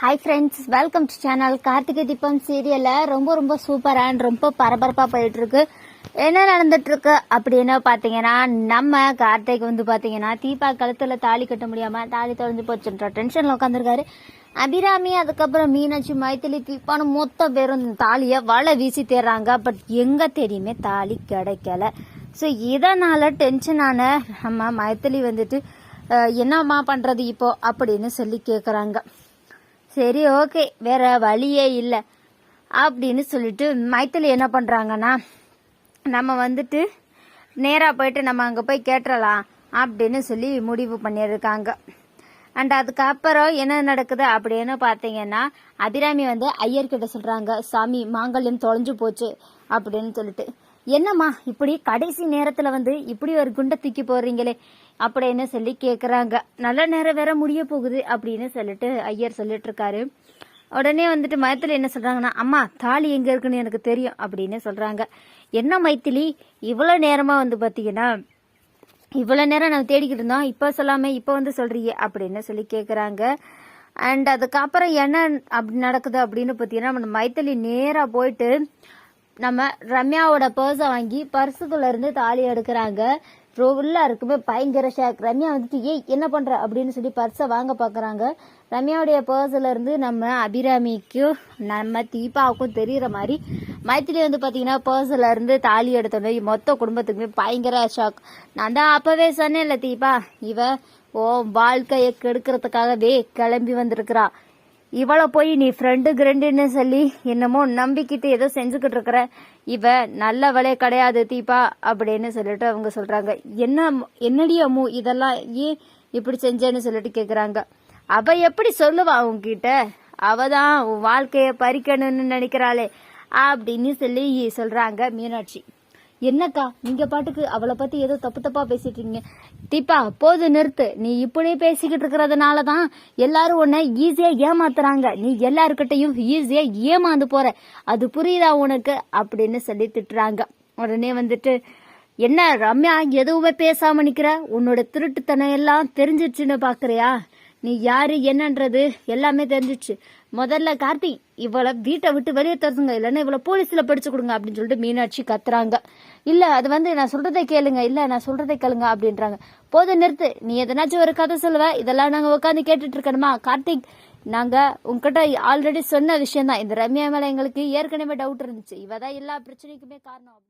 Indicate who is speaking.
Speaker 1: Hi friends welcome to channel Karthigai Deepam சீரியல்ல ரொம்ப ரொம்ப சூப்பராக அண்ட் ரொம்ப பரபரப்பா போயிட்டு இருக்கு என்ன நடந்துட்டு இருக்கு அப்படின்னு பாத்தீங்கன்னா நம்ம கார்த்திக் வந்து பாத்தீங்கன்னா தீபா கழுத்துல தாலி கட்ட முடியாம தாலி தொலைஞ்சு போச்சுன்ற டென்ஷன்ல உட்காந்துருக்காரு அபிராமி அதுக்கப்புறம் மீனாட்சி மைத்திலி தீபான்னு மொத்த பேரும் தாலியை வலை வீசி தேடுறாங்க பட் எங்க தெரியுமே தாலி கிடைக்கல. ஸோ இதனால டென்ஷனான நம்ம மைத்திலி வந்துட்டு என்னம்மா பண்றது இப்போ அப்படின்னு சொல்லி கேக்குறாங்க. சரி ஓகே வேற வழியே இல்லை. அப்படின்னு சொல்லிட்டு மைத்திலி என்ன பண்ணுறாங்கன்னா நம்ம வந்துட்டு நேராக போயிட்டு நம்ம அங்கே போய் கேட்டுறலாம் அப்படின்னு சொல்லி முடிவு பண்ணியிருக்காங்க. அண்ட் அதுக்கப்புறம் என்ன நடக்குது அப்படின்னு பார்த்தீங்கன்னா அபிராமி வந்து ஐயர்கிட்ட சொல்கிறாங்க சாமி மாங்கல்யம் தொலைஞ்சு போச்சு அப்படின்னு சொல்லிட்டு. என்னம்மா இப்படி கடைசி நேரத்தில் வந்து இப்படி ஒரு குண்டை தூக்கி போடுறீங்களே அப்படின்னு சொல்லி கேட்குறாங்க நல்ல நேரம் வேற முடிய போகுது அப்படின்னு சொல்லிட்டு ஐயர் சொல்லிட்டு இருக்காரு. உடனே வந்துட்டு மயத்தில் என்ன சொல்றாங்கன்னா அம்மா தாலி எங்க இருக்குன்னு எனக்கு தெரியும் அப்படின்னு சொல்றாங்க. என்ன மைத்திலி இவ்வளோ நேரமா வந்து பாத்தீங்கன்னா இவ்வளோ நேரம் நான் தேடிக்கிட்டு இருந்தோம். இப்போ சொல்லாம இப்போ வந்து சொல்றியே அப்படின்னு சொல்லி கேட்குறாங்க அண்ட் அதுக்கப்புறம் என்ன அப்படி நடக்குது அப்படின்னு பார்த்தீங்கன்னா நம்ம மைத்திலி நேராக போயிட்டு நம்ம ரம்யாவோட பர்ஸை வாங்கி பர்ஸுக்குள்ள இருந்து தாலி எடுக்கிறாங்க. ஃபுல்லாக இருக்குமே பயங்கர ஷாக் ரம்யா வந்துட்டு ஏய் என்ன பண்ற? அப்படின்னு சொல்லி பர்ஸை வாங்க பார்க்குறாங்க ரம்யாவுடைய பர்ஸ்ல இருந்து நம்ம அபிராமிக்கும் நம்ம தீபாவுக்கும் தெரியற மாதிரி மைத்திலி வந்து பாத்தீங்கன்னா பர்ஸ்ல இருந்து தாலி எடுத்தோன்னே மொத்த குடும்பத்துக்குமே பயங்கர ஷாக் நான் தான் அப்பவே சொன்னேன்ல தீபா இவ ஓ வாழ்க்கையை கெடுக்கிறதுக்காகவே கிளம்பி வந்திருக்கிறா. இவளை போய் நீ ஃப்ரெண்டு கிரெண்டுன்னு சொல்லி என்னமோ நம்பிக்கிட்டு ஏதோ செஞ்சுக்கிட்டு இருக்கிற இவ நல்லவளே கிடையாது தீபா அப்படின்னு சொல்லிட்டு அவங்க சொல்றாங்க. என்ன என்னடி அம்மு இதெல்லாம் ஏன் இப்படி செஞ்சேன்னு சொல்லிட்டு கேக்குறாங்க. அவ எப்படி சொல்லுவா உங்ககிட்ட அவ தான் உன் வாழ்க்கைய பறிக்கணும்னு நினைக்கிறாளே அப்படின்னு சொல்லி சொல்றாங்க மீனாட்சி. என்னக்கா நீங்க பாட்டுக்கு அவளை பத்தி ஏதோ தப்பு தப்பா பேசிட்டு இருக்கீங்க தீபா போது நிறுத்து. நீ இப்படி பேசிக்கிட்டு இருக்கிறதுனால தான் எல்லாரும் உன்னை ஈஸியா ஏமாத்துறாங்க. நீ எல்லாருக்கிட்டையும் ஈஸியா ஏமாந்து போற. அது புரியுதா உனக்கு? அப்படின்னு சொல்லி திட்டுறாங்க. உடனே வந்துட்டு என்ன ரம்யா எதுவுமே பேசாம நிக்கிற? உன்னோட திருட்டுத்தனம் எல்லாம் தெரிஞ்சிருச்சுன்னு பாக்குறியா? நீ யாரு என்னன்றது எல்லாமே தெரிஞ்சிச்சு. முதல்ல கார்த்தி இவளை வீட்டை விட்டு வெளியே தருதுங்க இல்லைன்னா இவளை போலீஸ்ல படிச்சு கொடுங்க அப்படின்னு சொல்லிட்டு மீனாட்சி கத்துறாங்க. இல்ல அது வந்து நான் சொல்றதை கேளுங்க. இல்ல நான் சொல்றதை கேளுங்க அப்படின்றாங்க. போதும் நிறுத்து. நீ எதனாச்சும் ஒரு கதை சொல்லுவ. இதெல்லாம் நாங்க உட்காந்து கேட்டுட்டு இருக்கணுமா? கார்த்திக் நாங்க உங்ககிட்ட ஆல்ரெடி சொன்ன விஷயம் தான் இந்த ரம்யா மேல எங்களுக்கு ஏற்கனவே டவுட் இருந்துச்சு. இவ தான் எல்லா பிரச்சனைக்குமே காரணம்.